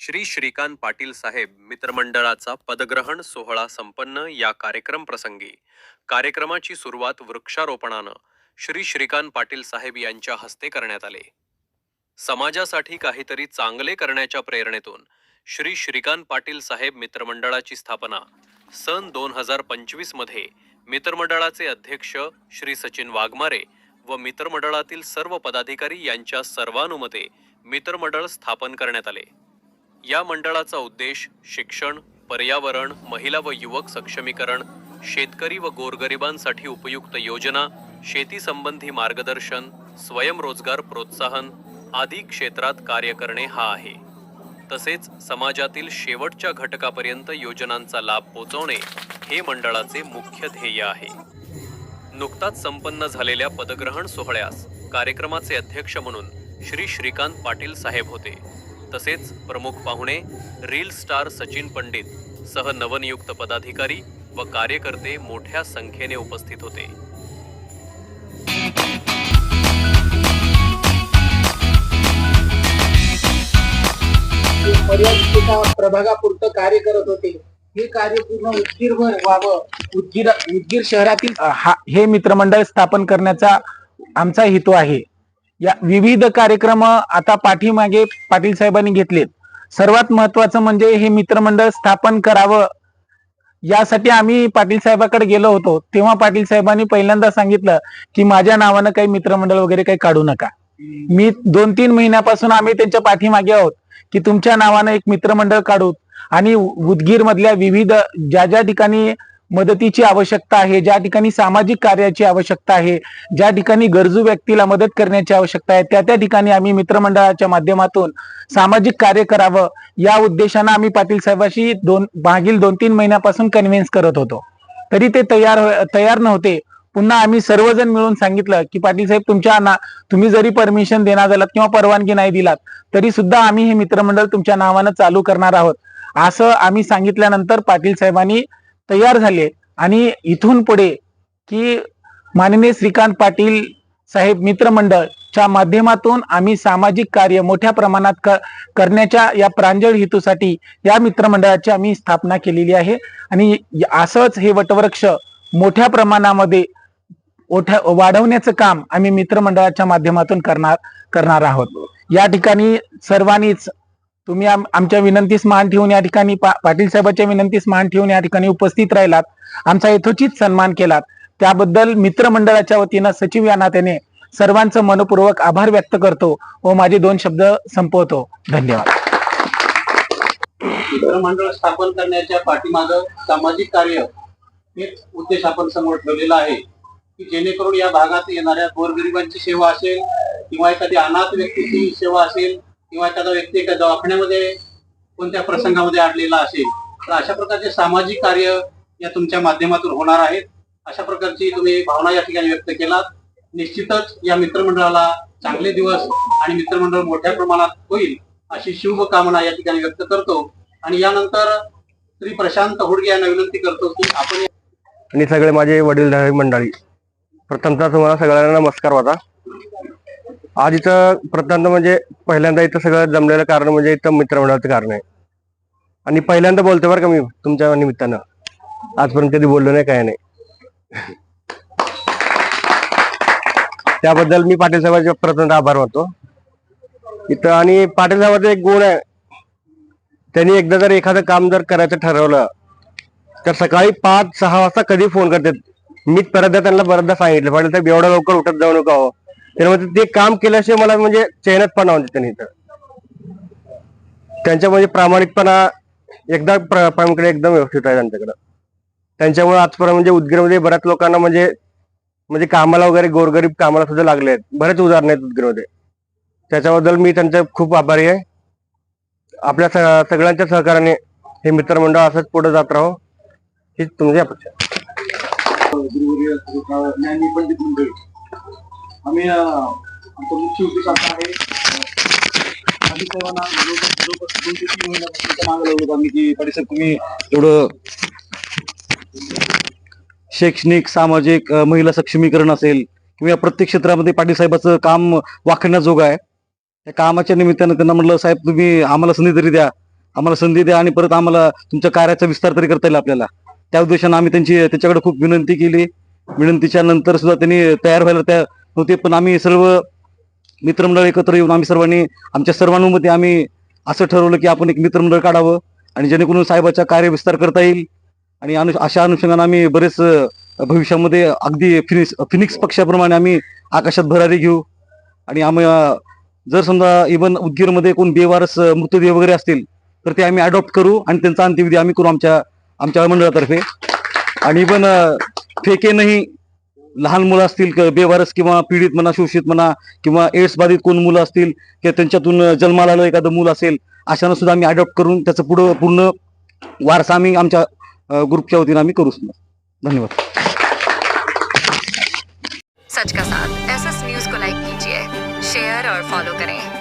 श्री श्रीकांत पाटील साहेब मित्रमंडळाचा पदग्रहण सोहळा संपन्न या कार्यक्रम प्रसंगी. कार्यक्रमाची सुरुवात वृक्षारोपणानं श्री श्रीकांत पाटील साहेब यांच्या हस्ते करण्यात आले. समाजासाठी काहीतरी चांगले करण्याच्या प्रेरणेतून श्री श्रीकांत पाटील साहेब मित्रमंडळाची स्थापना सन दोन हजार पंचवीसमध्ये मित्रमंडळाचे अध्यक्ष श्री सचिन वाघमारे व मित्रमंडळातील सर्व पदाधिकारी यांच्या सर्वानुमते मित्रमंडळ स्थापन करण्यात आले. या मंडळाचा उद्देश शिक्षण पर्यावरण महिला व युवक सक्षमीकरण शेतकरी व गोरगरिबांसाठी उपयुक्त योजना शेती संबंधी मार्गदर्शन स्वयंरोजगार प्रोत्साहन आदी क्षेत्रात कार्य करणे हा आहे. तसेच समाजातील शेवटच्या घटकापर्यंत योजनांचा लाभ पोचवणे हे मंडळाचे मुख्य ध्येय आहे. नुकताच संपन्न झालेल्या पदग्रहण सोहळ्यास कार्यक्रमाचे अध्यक्ष म्हणून श्री श्रीकांत पाटील साहेब होते. तसेच प्रमुख पाहुणे रील स्टार सचिन पंडित सह नवनियुक्त पदाधिकारी व कार्यकर्ते मोठ्या संख्येने उपस्थित होते. प्रभागापुरतं कार्य करत होते. हे कार्य पूर्ण उदगीरभर व्हावं. उदगीर उदगीर शहरातील हा हे मित्रमंडळ स्थापन करण्याचा आमचा हेतू आहे. या विविध कार्यक्रम आता पाठीमागे पाटील साहेबांनी घेतलेत. सर्वात महत्वाचं म्हणजे हे मित्रमंडळ स्थापन करावं. यासाठी आम्ही पाटील साहेबाकडे गेलो होतो. तेव्हा पाटील साहेबांनी पहिल्यांदा सांगितलं की माझ्या नावानं काही मित्रमंडळ वगैरे काही काढू नका. मी दोन तीन महिन्यापासून आम्ही त्यांच्या पाठीमागे आहोत की तुमच्या नावानं एक मित्रमंडळ काढू. आणि उदगीर मधल्या विविध ज्या ज्या ठिकाणी मदतीची आवश्यकता आहे. ज्या ठिकाणी सामाजिक कार्याची आवश्यकता आहे ज्या ठिकाणी गरजू व्यक्तीला मदत करण्याची आवश्यकता आहे त्या त्या ठिकाणी आम्ही मित्रमंडळाच्या माध्यमातून सामाजिक कार्य करावं. या उद्देशानं आम्ही पाटील साहेबाशी दोन मागील दोन तीन महिन्यापासून कन्व्हिन्स करत होतो. तरी ते तयार हो, तयार नव्हते. पुन्हा आम्ही सर्वजण मिळून सांगितलं की पाटील साहेब तुमच्या ना तुम्ही जरी परमिशन देणार झालात किंवा परवानगी नाही दिलात तरी सुद्धा आम्ही हे मित्रमंडळ तुमच्या नावानं चालू करणार आहोत. असं आम्ही सांगितल्यानंतर पाटील साहेबांनी तयार झाले. आणि इथून पुढे की माननीय श्रीकांत पाटील साहेब मित्रमंडळच्या माध्यमातून आम्ही सामाजिक कार्य मोठ्या प्रमाणात क- करण्याच्या या प्रांजळ हेतूसाठी या मित्रमंडळाची आम्ही स्थापना केलेली आहे. आणि असंच हे वटवृक्ष मोठ्या प्रमाणामध्ये ओठ्या वाढवण्याचं काम आम्ही मित्रमंडळाच्या माध्यमातून करणार करणार आहोत. या ठिकाणी सर्वांनीच तुम्ही आमच्या विनंतीस मान ठेवून या ठिकाणी पाटील साहेबांच्या विनंतीस मान ठेवून या ठिकाणी उपस्थित राहिलात. आमचा यथोचित सन्मान केलात. त्याबद्दल मित्रमंडळाच्या वतीनं सचिव या नात्याने सर्वांचं मनपूर्वक आभार व्यक्त करतो व माझे दोन शब्द संपवतो. धन्यवाद. मित्रमंडळ स्थापन करण्याच्या पाठीमाग सामाजिक कार्य हेच उद्देश आपण समोर ठेवलेला आहे की जेणेकरून या भागात येणाऱ्या गोरगरिबांची सेवा असेल किंवा एखादी अनाथ व्यक्तीची सेवा असेल किंवा एखादा व्यक्ती एका दवाखान्यामध्ये कोणत्या प्रसंगामध्ये अडलेला असेल तर अशा प्रकारचे सामाजिक कार्य या तुमच्या माध्यमातून होणार आहेत. अशा प्रकारची तुम्ही भावना या ठिकाणी व्यक्त केलात. निश्चितच या मित्रमंडळाला चांगले दिवस आणि मित्रमंडळ मोठ्या प्रमाणात होईल अशी शुभकामना या ठिकाणी व्यक्त करतो. आणि यानंतर श्री प्रशांत होडगे यांना विनंती करतो की आपण आणि सगळे माझे वडीलधारी मंडळी प्रथमतः तुम्हाला सगळ्यांना नमस्कार वादा आज इथं प्रथम म्हणजे पहिल्यांदा इथं सगळं जमलेलं कारण म्हणजे इथं मित्रमंडळाचं कारण आहे. आणि पहिल्यांदा बोलतो बरं का मी तुमच्या निमित्तानं. आजपर्यंत कधी बोललो नाही काय नाही. त्याबद्दल मी पाटील साहेबांचे प्रचंड आभार मानतो. इथं आणि पाटील साहेबांचा एक गुण आहे. त्यांनी एकदा जर एखादं काम जर करायचं ठरवलं तर सकाळी पाच सहा वाजता कधी फोन करतात? मी परत त्यांना बऱ्याचदा सांगितलं. पाटील साहेब एवढं लवकर उठत जाऊ नका हो. त्याने ते काम केल्याशिवाय मला म्हणजे चैनात पण म्हणजे त्यांनी इथं. त्यांच्या म्हणजे प्रामाणिकपणा एकदा प्रामुख्याने एकदम व्यवस्थित आहे त्यांच्याकडं. त्यांच्यामुळे आजपर्यंत म्हणजे उदगीरमध्ये बऱ्याच लोकांना म्हणजे म्हणजे कामाला वगैरे गोरगरीब कामाला सुद्धा लागले आहेत. बरेच उदाहरण आहेत उदगीरमध्ये. त्याच्याबद्दल मी त्यांचा खूप आभारी आहे. आपल्या सगळ्यांच्या सहकार्याने हे मित्रमंडळ असंच पुढे जात राहो. हीच तुमची अपेक्षा आम्ही आमचा मुख्य उद्देश असा आहे दोन ते तीन महिन्यापासून आम्ही की पाटील साहेब तुम्ही शैक्षणिक सामाजिक महिला सक्षमीकरण असेल किंवा या प्रत्येक क्षेत्रामध्ये पाटील साहेबाचं काम वाखण्याजोगं आहे त्या कामाच्या निमित्तानं त्यांना म्हटलं साहेब तुम्ही आम्हाला संधी तरी द्या. आम्हाला संधी द्या आणि परत आम्हाला तुमच्या कार्याचा विस्तार तरी करता येईल आपल्याला. त्या उद्देशानं आम्ही त्यांची त्याच्याकडे खूप विनंती केली. विनंतीच्या नंतर सुद्धा त्यांनी तयार व्हायला त्या नव्हते पण आम्ही सर्व मित्रमंडळ एकत्र येऊन आम्ही सर्वांनी आमच्या सर्वांमध्ये आम्ही असं ठरवलं की आपण एक मित्रमंडळ काढावं आणि जेणेकरून साहेबाचा कार्य विस्तार करता येईल. आणि अनु अशा अनुषंगाने आम्ही बरेच भविष्यामध्ये अगदी फिनिक्स फिनिक्स पक्षाप्रमाणे आम्ही आकाशात भरारी घेऊ. आणि आम्ही जर समजा इवन उदगीरमध्ये कोण बेवारस मृतदेह वगैरे असतील तर ते आम्ही अडॉप्ट करू आणि त्यांचा अंत्यविधी आम्ही करू आमच्या आमच्या मंडळातर्फे. आणि इवन फेकेनही लहान मुलं असतील बेवारस किंवा पीडित म्हणा शोषित म्हणा किंवा एड्स बाधित कोण मुलं असतील किंवा त्यांच्यातून जन्माला आलं एखादं मूल असेल अशानं सुद्धा आम्ही अडॉप्ट करून त्याचं पुढं पूर्ण वारसा आम्ही आमच्या ग्रुपच्या वतीनं आम्ही करू धन्यवाद. सच का साथ? एस एस न्यूज को लाइक कीजिए शेयर और फॉलो करें।